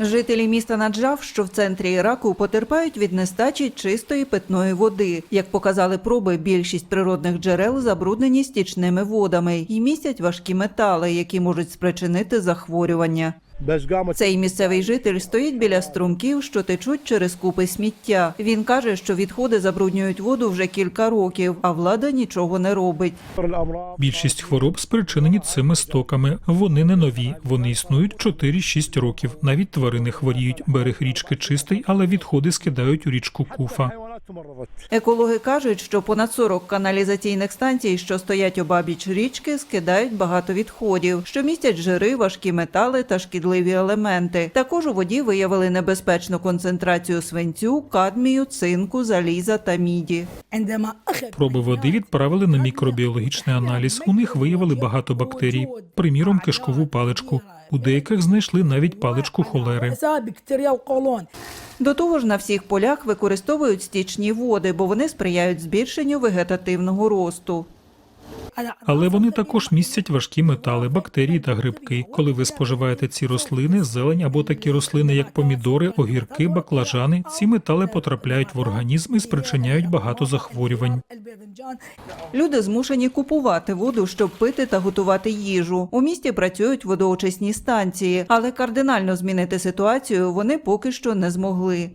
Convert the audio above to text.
Жителі міста Наджав, що в центрі Іраку, потерпають від нестачі чистої питної води. Як показали проби, більшість природних джерел забруднені стічними водами і містять важкі метали, які можуть спричинити захворювання. Цей місцевий житель стоїть біля струмків, що течуть через купи сміття. Він каже, що відходи забруднюють воду вже кілька років, а влада нічого не робить. Більшість хвороб спричинені цими стоками. Вони не нові. Вони існують 4-6 років. Навіть тварини хворіють. Берег річки чистий, але відходи скидають у річку куфа. Тобто Екологи кажуть, що понад 40 каналізаційних станцій, що стоять обабіч річки, скидають багато відходів, що містять жири, важкі метали та шкідливі елементи. Також у воді виявили небезпечну концентрацію свинцю, кадмію, цинку, заліза та міді. Проби води відправили на мікробіологічний аналіз. У них виявили багато бактерій, приміром кишкову паличку. У деяких знайшли навіть паличку холери. До того ж, на всіх полях використовують стічні води, бо вони сприяють збільшенню вегетативного росту але вони також містять важкі метали, бактерії та грибки. Коли ви споживаєте ці рослини, зелень або такі рослини, як помідори, огірки, баклажани, ці метали потрапляють в організм і спричиняють багато захворювань. Люди змушені купувати воду, щоб пити та готувати їжу. У місті працюють водоочисні станції, але кардинально змінити ситуацію вони поки що не змогли.